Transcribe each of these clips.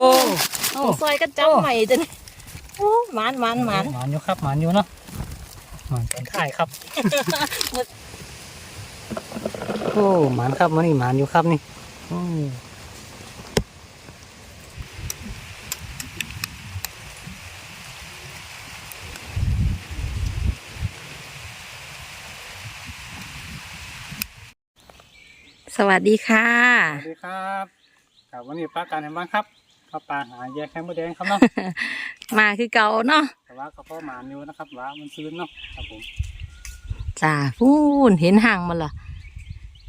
โอ้เอาซอยก็จับใหม่จังโอ้หมันหมันหมันหมานอยู่ครับหมานอยู่เนาะหมานเป็นข่ายครับ โอ้หมานครับมันนี่หมานอยู่ครับนี่โอ้สวัสดีค่ะ สวัสดีครับกับวันนี้ป้าการเห็นบ้างครับ ข้าวปลาหาแยกแข้งมดแดงครับเนาะ มาคือเก่าเนาะแต่ว่าก็พ่อหมานอยู่นะครับว่ามันซื้นเนาะครับผมจ้าพูนเห็นห่างมันเหรอ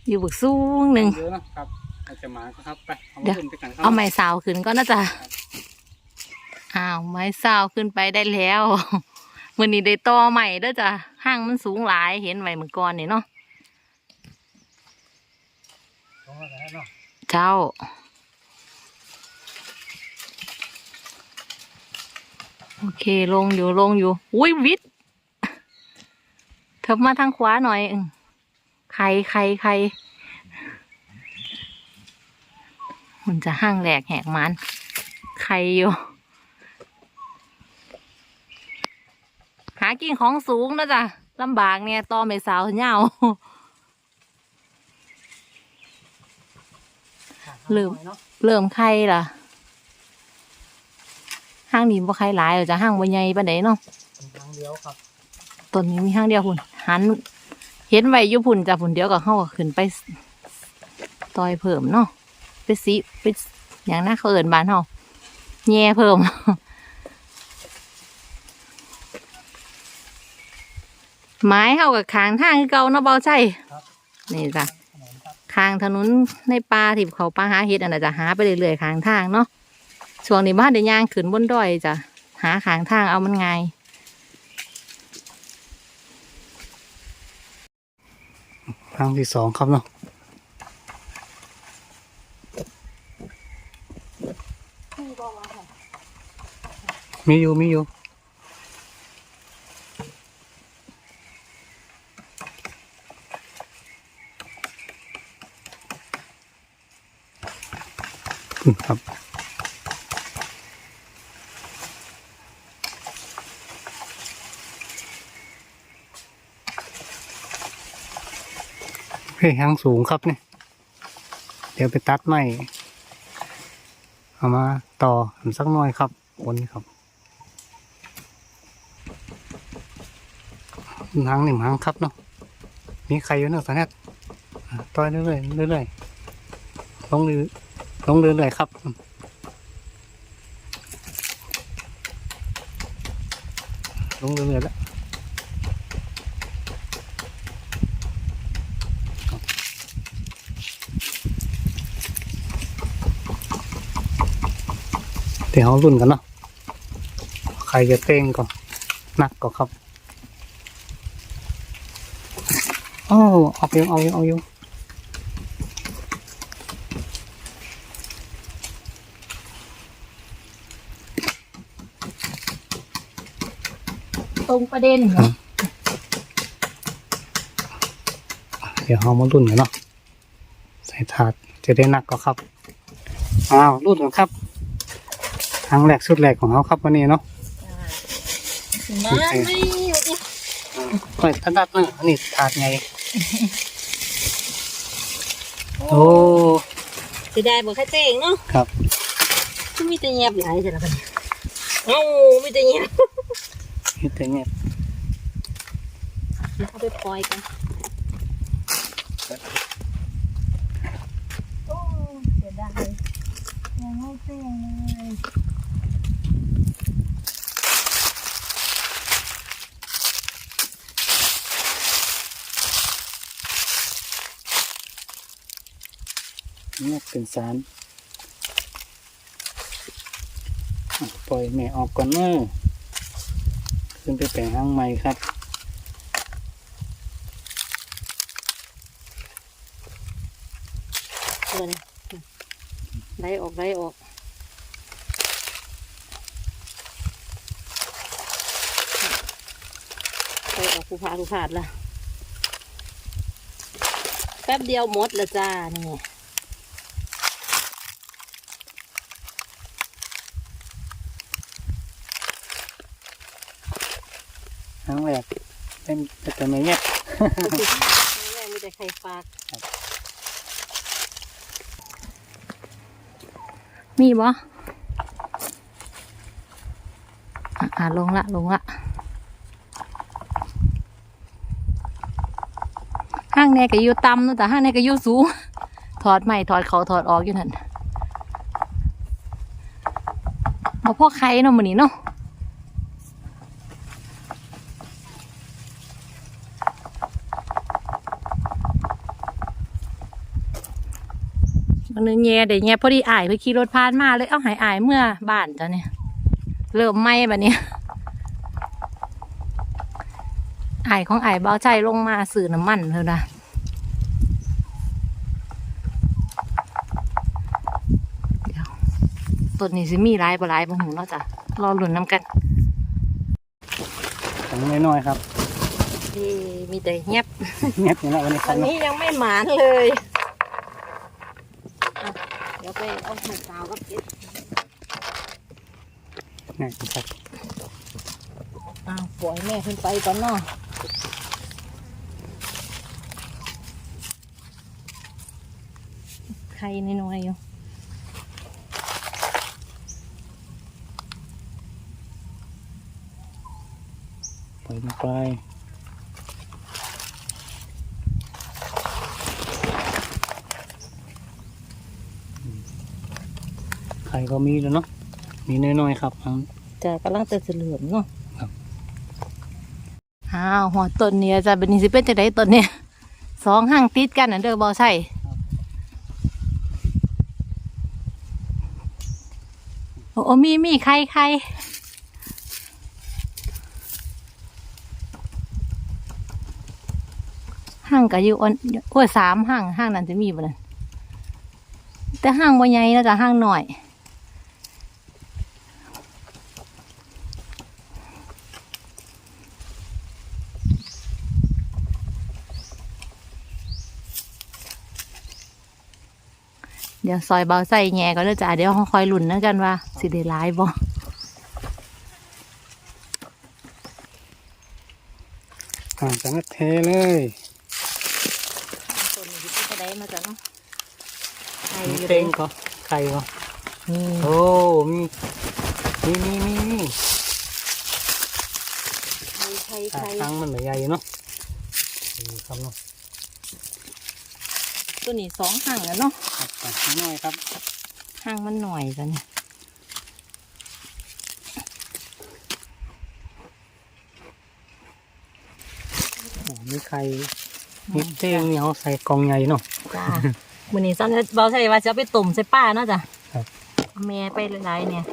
อยู่บึกสูงหนึ่งเยอะเนาะครับเราจะหมาก็ครับไปเอาเดี๋มายวขึ้นไปกันครับเอาไม้สาวขึ้นก็น่าจะอ้าวไม้สาวขึ้นไปได้แล้ววันนี้ได้ต่อใหม่เด้อจ้ะห่างมันสูงหลายเห็นไว้เมื่อก่อนนี่เนาะเอามาแล้วเนาะเจ้า โอเคลงอยู่ลงอยู่ อุ้ยวิทย์เถิบมาทางขวาหน่อยอึ่งใครใครใครมันจะห้างแหลกแหกมันใครอยู่หากินของสูงนะจ๊ะลำบากเนี่ยต่อไม่สาวเหงาลืมเนาะเริ่มไข่ล่ะห้างนี้บ่ไข่หลายหรอกจะห้างบ่ใหญ่ปานใดเนาะเป็นทางเดียวครับต้นนี้มีห้างเดียวพุ่นหัน เห็นไว้อยู่พุ่นจ้ะพุ่นเดียวก็เฮาก็ขึ้นไปต่อยเพิ่มเนาะไปสิไปอย่างน่าเขาเอิ้นบ้านเฮาแย่เพิ่มไม้เฮากับคางทางคือเก่าเนาะเบาใจครับนี่จ้ะถนนครับทางถนนในป่าที่เขาป่าหาเห็ดอันน่ะจะหาไปเรื่อยๆข้างทางเนาะ ช่วงนี้บ้านเดี๋ยวย่างขึ้นบนดอยจ้ะหาขางทางเอามันไง่ายทางที่สองครับเนาะมีอยู่มีอยู่ เพ่หางสูงครับเนี่ยเดี๋ยวไปตัดไม้เอามาต่อสักหน่อยครับบนนี้ครับหางหนึ่งหางครับเนาะมีใครอยู่เนาะตอนนี้ต่อยเรื่อยๆเรื่อยๆลงเรื่อยลงเรื่อยๆครับลงเรื่อยๆแล้ว ดี๋ยวรุ่นกันเนาะใครจะเต้งก่อนหนักก่อนครับโอ้เอาอยู่เอาอยู่เอาอยู่ตรงประเด็นเดี๋ยวเอามารุ่นกันเนาะใส่ถาดจะได้หนักก็ครับ อ้าวรุ่นกันครับ ครั้งแรกชุดแรกของเขาครับวันนี้เนาะมาไม่ค่อยถนัดเนาะอันนี้ถาดไงโอ้จะได้บ่แค่เต้งเนาะครับที่มีแต่เงียบหลายจ้ะละกันเอ้ามีแต่เงียบเฮ็ดแต่เงี้ยเอาไปปล่อยกันโอ้เสียดายยังไม่เต้งเลย เงียบเป็นสารปล่อยแม่ออกก่อนเนอะขึ้นไปแปลงห้างใหม่ครับเงินไล่ออกไล่ออกไล่ออกผู้พาผู้พาดละแป๊บเดียวหมดละจ้านี่ ครั้งแรกเป็นแต่ไม่เงียบแม่มีแต่ไข่ฝากครับมีบ่อะอะลงละลงละห้างแน่ก็อยู่ต่ำนะแต่ห้างแน่ก็อยู่สูงถอดใหม่ถอดเขาถอดออกอยู่นั่นบ่พ่อใครเนาะมื้อนี้เนาะมันนึง แย่เดี๋ยวแย่พอดีอายไปขี่รถผ่านมาเลยเอาใหายอายเมื่อบ้านจ้ะเนี่ยเริ่มไหม้บัดเนี้ยอายของอายเบาใจลงมาสื่อน้ำมันเท่านะเดี๋ยวต้นนี้สิมีหลายบ่หลายบ่หูเนาะจ้ะรอลุ่นน้ำกันของน้อยๆครับที่มีแต่เงียบเงียบอยู่แล้ววันนี้ควัรับนนี้ยังไม่หมานเลยอะเดี๋ยว ไปเอาถุงกาวกับเก็บนี่ครับอ้าวปล่อยแม่ขึ้นไปก่อนเนาะใครน้อยๆอยู่ปล่อยไป ข่ก็มีแล้วเนาะมีน้อยๆครับอันจะกำลังจะเหลือมเนาะครับ อ้าวหัวต้นเนี่ยจะเป็นสิเป็นจะได้ต้นเนี่ยสองห้างติดกันนะเด้อบอใช่โอ้โอ้มีมีใครใครห้างกับอยู่อันโอ้ยสามห้างห้างนั้นจะมีบ่นั่นแต่ห้างบ่ใหญ่แล้วก็ห้างหน่อย ดี๋ยวซอยเบาใส่แง่ก็เลยจ้ะเดี๋ยวคอยหลุ่นนะกันว่า สิได้ร้ายบ่ห่างกันนะเทเลยต้นนี้ที่จะได้มาจ้ะเนาะไข่มีอยู่เต็เด้งก็ไข่ก็นี่โอ้มีมีมีมีมีไข่อะไข่ครั้งมันเหลือใหญ่เนาะนี่ครับเนาะ ตัวนี้สองห่างแล้วเนาะครับอะน้อยครับห่างมันหน่อยจ้ะเนี่ยโอ้มีไข่มีเต้งเหนียวใส่กล่องใหญ่เนาะจ้ามื้อนี้ซันเบาใส่ว่าจะเอาไปต้มใส่ป้าเนาะจ้ะครับเอาแม่ไปหลายๆเนี่ย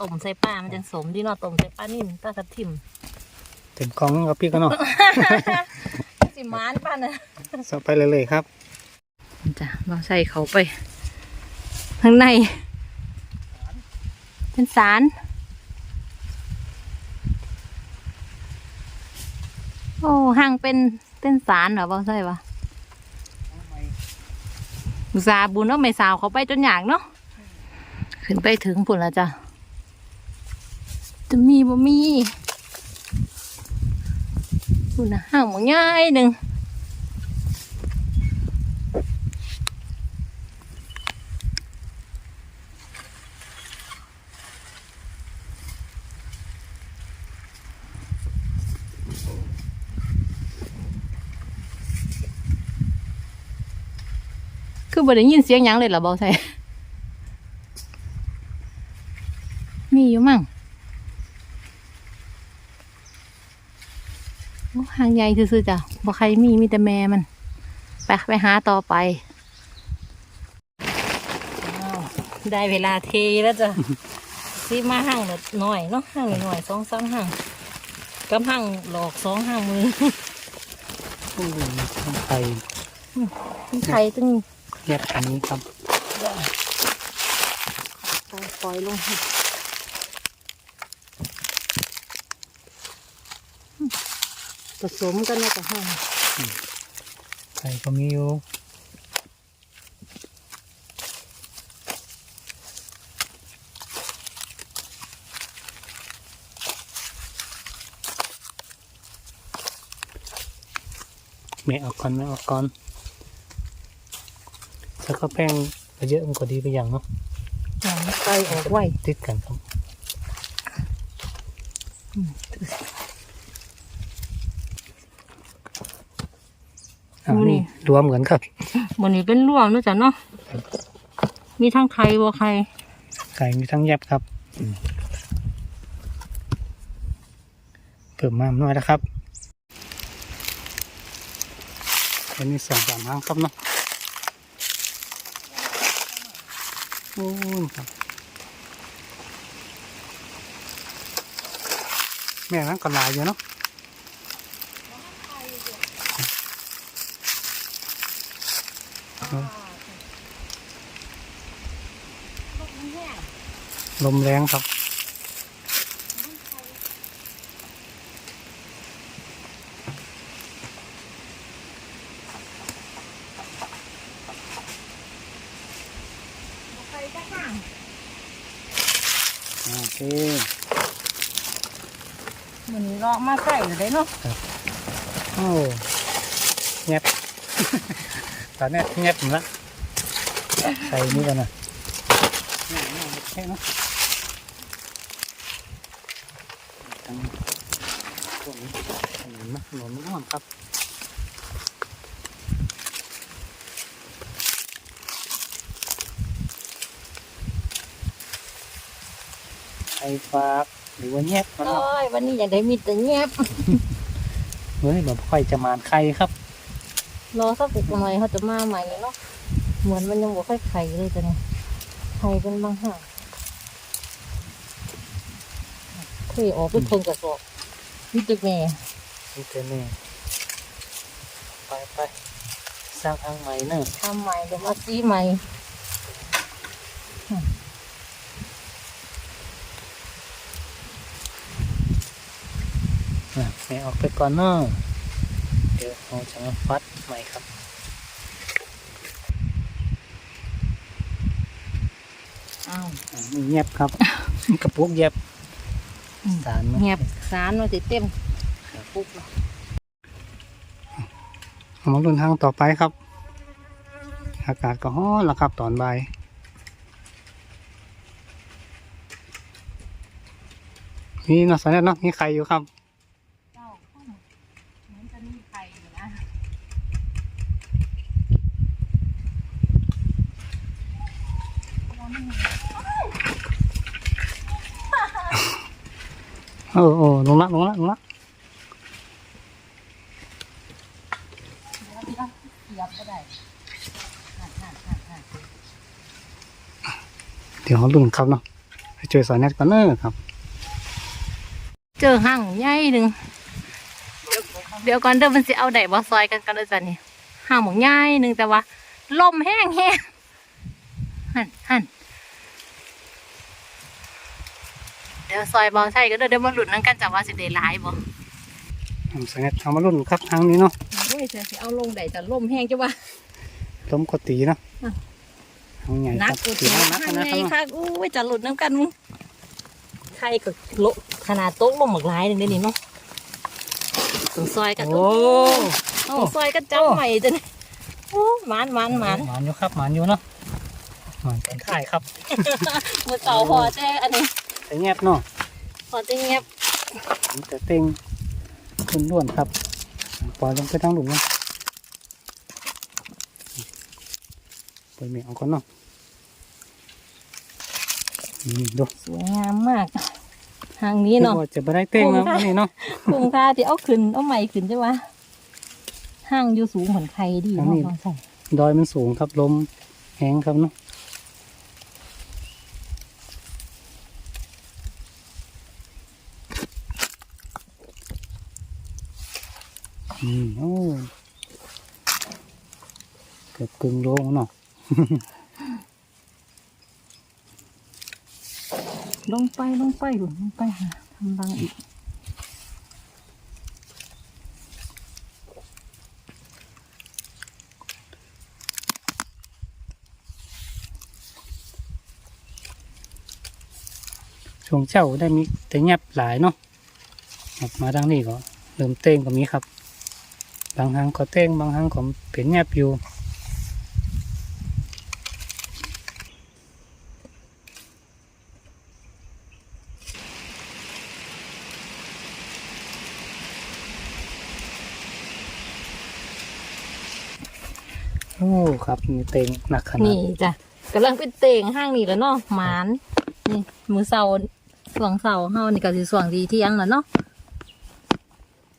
ต้มใส่ป้ามันจะสมดีเนาะต้มใส่ป้านิ่มตาทับทิมเต็มกล่องกับพี่ก็เนาะ สิมานป้านะสไปเลยๆครับจ้ะ เราใส่เขาไปข้างใน เป็นสารโอ้ห่างเป็นเป็นสารเหรอบ่ใช่ปะอุตสาบุญเนาะไม่สาวเขาไปจนอยากเนาะขึ้นไปถึงผุนแล้วจ้ะจะมีบ่มีดูนะห่างหมง่ายหนึ่ง คือบ่ได้ยินเสียงหยังเลยเหรอเบาใส่มีอยู่มั่งโอ้หางใหญ่ซื่อๆจ้ะบ่ใครมีมีแต่แม่มัน ไปไปหาต่อไปอ้าวได้เวลาเทแล้วจ้ะซีมาห่างหน่อยเนาะห่างหน่อยๆสองสามห่างกำห่างหลอกสองห่างมือโอ้ยไข่มีใครตึงแยกอันนี้ครับปล่อยลงให้ผสมกันนะจ๊ะห้างไข่ก็มีอยู่เมะออกก่อนเมะออกก่อน ถ้าเขาแป้งไปเยอะมันก็ดีไปอย่างเนาะอย่างนี้ไก่ออกไว้ติดกันครับอืมอ่าดูนี่นี่รวมกันครับวันนี้เป็นรวมเนอะจ๊ะเนาะมีทั้งไข่บัวไข่ไก่มีทั้งแยบครับเพิ่มมาหน่อยนะครับอันนี้สองสามครั้งครับเนาะ โอ้ยครับ แม่นั้นก็หลายอยู่เนาะลมแรงครับ โอเค วันนี้เลาะมาใส่อยู่ ได้เนาะโอ้เงียบตอนนี้เงียบหมดละใส่นี่กันนะแค่เนาะตั้งพวกนี้ขนมนะขนมน้อนครับไอ้ฟาก หรือว่าเงียบมันโอ้เนาะยวันนี้อย่างได้มีแต่แงบเฮ้ยแบบค่อยจะมานใครครับ รอสักปุกหน่อยเขาจะมาใหม่เนาะเหมือนมันยังบ่ค่อยไข่เลยจ้ะเนี่ยไข่เป็นบางห่างเคยออกเป็นคนกระสอบนี่ตึกแม่นี่เจนี่ไปไปสร้างทางใหม่เนอะทำใหม่เดี๋ยวมาซีใหม่ อะ ให้ออกไปก่อนเนอะเดี๋ยวเราจะมาฟัดใหม่ครับอ้าวอะมีเงียบครับ กระปุกเย็บอืมสารนะเงียบสารมันสิเต็มปุ๊บเนาะเอามาลุ้นทางต่อไปครับ อากาศก็ร้อนแล้วครับตอนบ่ายมีเนาะสายเนาะมีใครอยู่ครับ เจ้าเหมือนจะมีไข่อยู่นะ โอ้โอ้ลงละลงละลงละเดี๋ยวเขาลุ้นครับเนาะไปเจอสายเน็ตก่อนเนอะครับ เจอห่างใหญ่หนึ่งเดี๋ยวก่อนเดี๋ยวมันสิเอาได้บ่ซอยกันกันเลยจ้ะนี่ห่างหมองใหญ่หนึ่งแต่ว่าลมแห้งแห้งหันหันเดี๋ยวซอยเบาใช่ก็เดี๋ยวเดี๋ยวมาหลุดนั่นกันจ้ะว่าสิได้หลายบ่เอาสายเน็ตเอามาลุ้นครับทางนี้เนาะโอ้ยจะสิเอาลงได้จะลมแห้งจ้ะว่าล้มกตีเนาะอะทางใหญ่คนัรักบอุดตีหนุนักนนะไงครับค่ะอู้ยจะหลุดน้ำกันมึงใครก็โละขนาดโต๊ะลมหมากหลายหนึ่งได้นี่เนาะถึงซอยกันโอ้ถึงซอยกันจับใหม่จ้ะนี่โอ้หมันหมันหมันหมานอยู่ครับหมานอยู่เนาะหมานเป็นไข่ครับมือเก่าพอแจ้อันนี้ แต่เงียบเนาะพอจะเงียบมีแต่เต็งคุณล้วนครับ ปล่อยลงไปทางหลุมนะปล่อยเมียเอาก่อนเนาะอืมดูสวยงามมาก ทางนี้เนาะคิดว่าจะไม่ได้เต้งแล้วคุ้มค่ะอันนี่เนาะคุ้มค่าที่เอาขึ้นเอาใหม่ขึ้นใช่ปะห้างอยู่สูงเหมือนใครดีอันนี้เนาะใส่ดอยมันสูงครับลมแห้งครับเนาะอืมโอ้เกือบกึ่งโลเนาะลงไปลงไปหลุนลงไปหาทำรังอีกช่วงเจ้าได้มีแต่เงียบหลายเนาะออกมาดังนี้ก็เริ่มเต้งก็มีครับ บางครั้งก็เต้งบางครั้งก็เป็นแงบอยู่ ครับมีเต็งหนักขนาดนี่จ้ะกำลังเป็นเต่งห้างนี่แล้วเนาะหมานนี่มือเสาสวงเสาเฮานี่ก็สิสวงดีเที่ยงแล้วเนาะ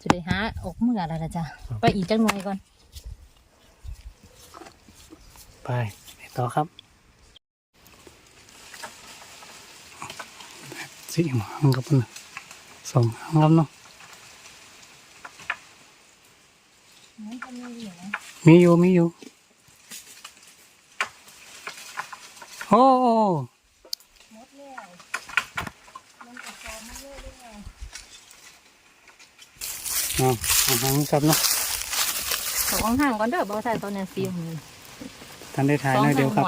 จะได้หาออกเมื่อแล้วล่ะจ้ะไปอีกจังหน่อยก่อน ไปไปต่อครับสี่หางครับนะสองหางครับเนาะมีอยู่มีอยู่ โอ้เอาเอาหางครับเนาะสองห้างก่อนเด้อบ่ใส่ตอนนี้ฟิวมือทันได้ถ่ายหน่อยเดียวครับ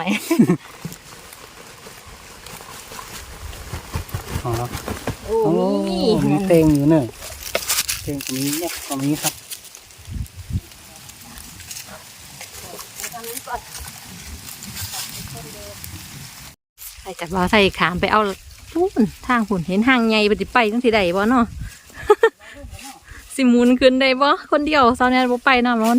อ๋อโอ้โอ้มีมีเต็งอยู่เนอะเต็งตรงนี้เนี่ยตรงนี้ครับ ใส่กับว่าใส่ขามไปเอาพูนทางหุ่นเห็นหางใหญ่ปฏิไปจังสิได้บ่เนาะสิมุนขึ้นได้บ่คนเดียวเสาวเนี่ยบ่ไปเนาะร้อน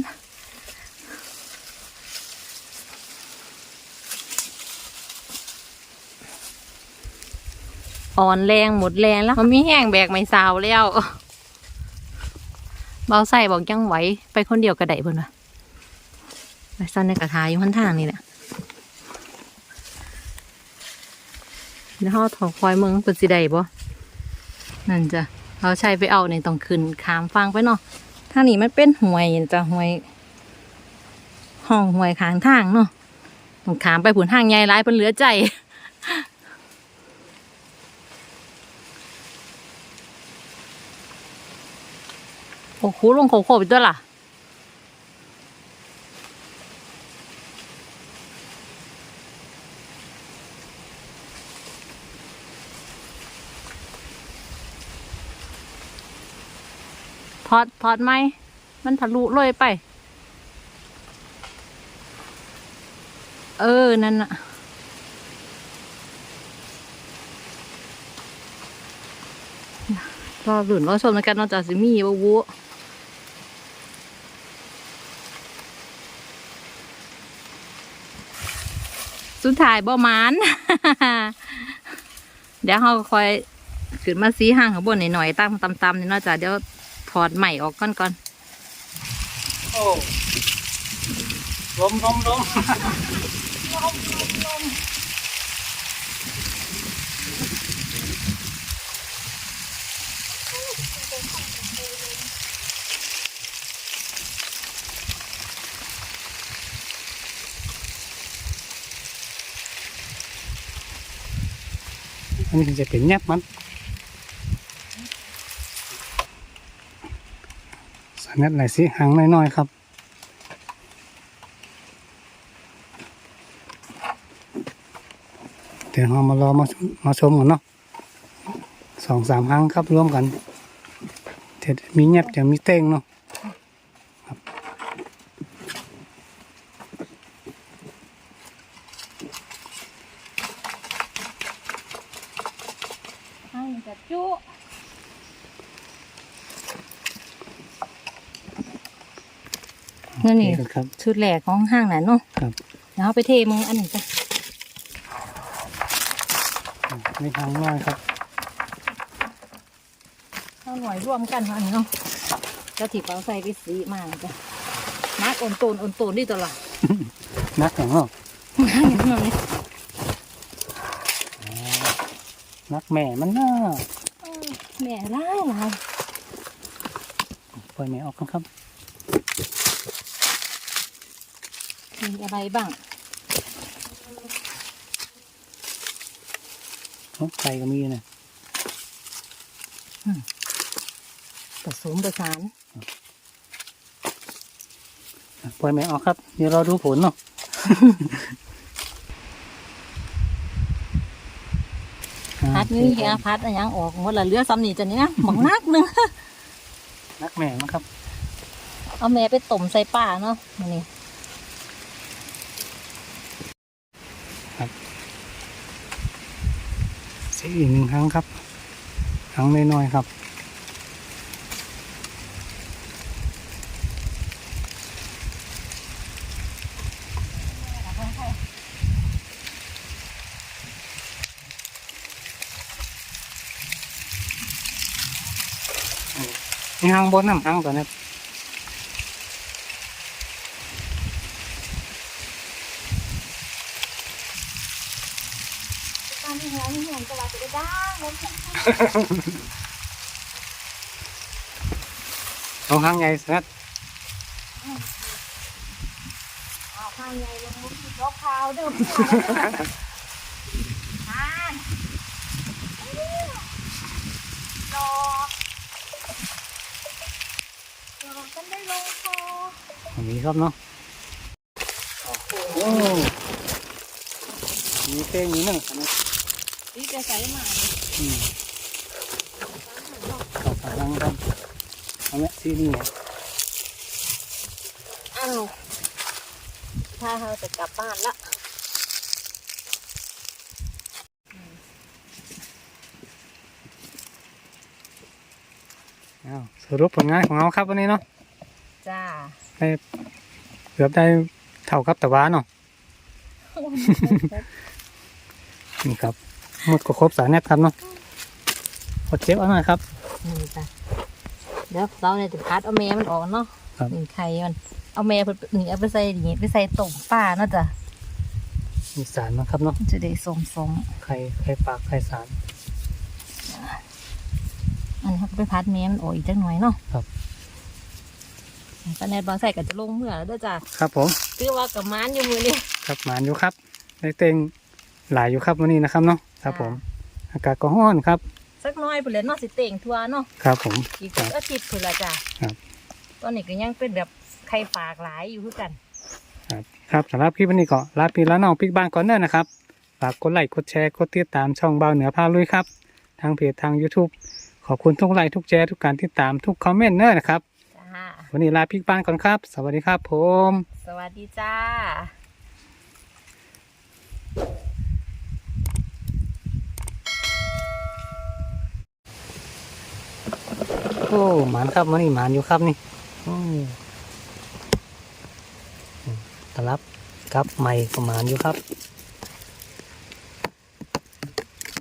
อ่อนแรงหมดแรงแล้ว มันมีแห้งแบกไม่สาวแล้วเบาใส่บอกยังไหวไปคนเดียวก็ได้เพิ่นว่าไปซ่อนในกระถาอยู่ข้างทางนี่แหละ เดี๋ยวเขาถอคอยเมืองเป็นสิได้บ่นั่นจ้ะเราใช้ไปเอาในต้องขึ้นขามฟังไปเนาะทางนี้มันเป็นห่วยจ้ะห่วย ห้องห่วยขางทางเนาะต้องขามไปผุนห้างใหญ่ร้ายเป็นเหลือใจโอ้โหลงโคโคไปด้วยล่ะ ถอดถอดไหม มันทะลุเลยไป เออ นั่นน่ะรอหลุนรอชมในการนอกจากสิมีบวุสุดท้ายบ่มาน เดี๋ยวเราคอยขึ้นมาซีห่างข้างบนหน่อยๆตั้งตำๆนี่นาะจ้ะเดี๋ยว ถอดใหม่ออกก่อนก่อนโอ้ลมลมลมอันนี้จะเป็นแยบมัน สันนิษไหนสิหางน้อยๆครับเดี๋ยวเรามารอมาชมาชมกันเนาะสองสามครั้งครับร่วมกันเดี๋ยวมีแยบจะมีเต้งเนาะ ให้จะจุ นั่นนี่ โอเคครับ ชุดแรกของห้างนั้นเนาะครับแล้วเอาไปเทมึงอันนี้จ้ะมีหางน้อยครับเอาหน่วยร่วมกันอันนี้เนาะกระถิ่เอาใส่ไปสีมาจ้ะนักโอนโตนโอนโตนดีตลอดนักอย่างเนาะนักอย่างนั้นเลยนักแม่มันน่าเออแม่ร้ายหลายปล่อยแม่ออกกันครับ มีอะไรบ้างนกไก่ก็มีนะผสมประสานปล่อยแม่ออกครับ เดี๋ยวเราดูผลเนาะพัดนี่เฮียพัดอะไรยังออกหมดละเหลือซ้ำนี่จ้ะนี่นะบังนักหนึงนักแม่นะครับ เอาแม่ไปต้มใส่ป่าเนาะมื้อนี้ อีกหนึ่งครั้งครับครั้งน้อยๆครับนี่หางบนน้ำหางตัวนี้ ตามที่หัวนี่หัวจะว่าจะได้ดังล้ม เอาหางใหญ่สักเอาข้างใหญ่ลงมุ้งยกเท้าเดิมทานรอรอกันได้ลงคออันนี้ครับเนาะโอ้มีเต้งอยู่หนึ่งอันนี้ นี่จะใส่หมาอืมเอาไปลังครับเอาเนี้ยซีนี่เนี่ยอ้าวถ้าเราจะกลับบ้านละอ้าวสรุปผลงานของเราครับวันนี้เนาะจ้าได้เกือบได้เท่ากับตะวันเนาะ นี่ครับ หมดก็ครบสารเนี่ยครับเนาะกดเจ็บเอาหน่อยครับนี่จ้ะเดี๋ยวเราเนี่ยจะพัดเอาแม่มันออกเนาะครับนี่ไข่มัน เอาแม่เพิ่นนี่เอาไปใส่นี่ไปใส่ต้มป่าเนาะจ้ะมีสารนะครับเนาะจะได้สมสมไข่ไข่ปากไข่สารๆอันนี้เขาก็ไปพัดแม่มันออกอีกจักหน่อยเนาะครับตอนนี้บางใส่ก็จะลงเมื่อแล้วเด้อจ้ะครับผมคือว่ากับม้านอยู่มือนี่ครับหมานอยู่ครับได้เต็งหลายอยู่ครับวันนี้นะครับเนาะ ครับผม อากาศก็ร้อนครับ สักหน้อยเพิ่นเลยเนาะสิเต่งทัวเนาะครับผม อีกสักอาทิตย์เพิ่นละจ้ะครับ ตอนนี้ก็ยังเป็นแบบไข่ฝากหลายอยู่คือกัน ครับครับสำหรับคลิปวันนี้ก็ลาพี่แล้วน้องปิ๊กบ้านก่อนเนอร์นะครับฝากกดไลค์กดแชร์กดติดตามช่องเบาเหนือพาลุยครับ ทางเพจทาง YouTube ขอบคุณทุกไลค์ทุกแชร์ทุกการติดตามทุกคอมเมนต์เนอร์นะครับจ้าวันนี้ลาปิ๊กบ้านก่อนครับ สวัสดีครับผม สวัสดีจ้า โอ้หมานครับมานี่หมานอยู่ครับนี่ตะลับกับใหม่ก็หมานอยู่ครับ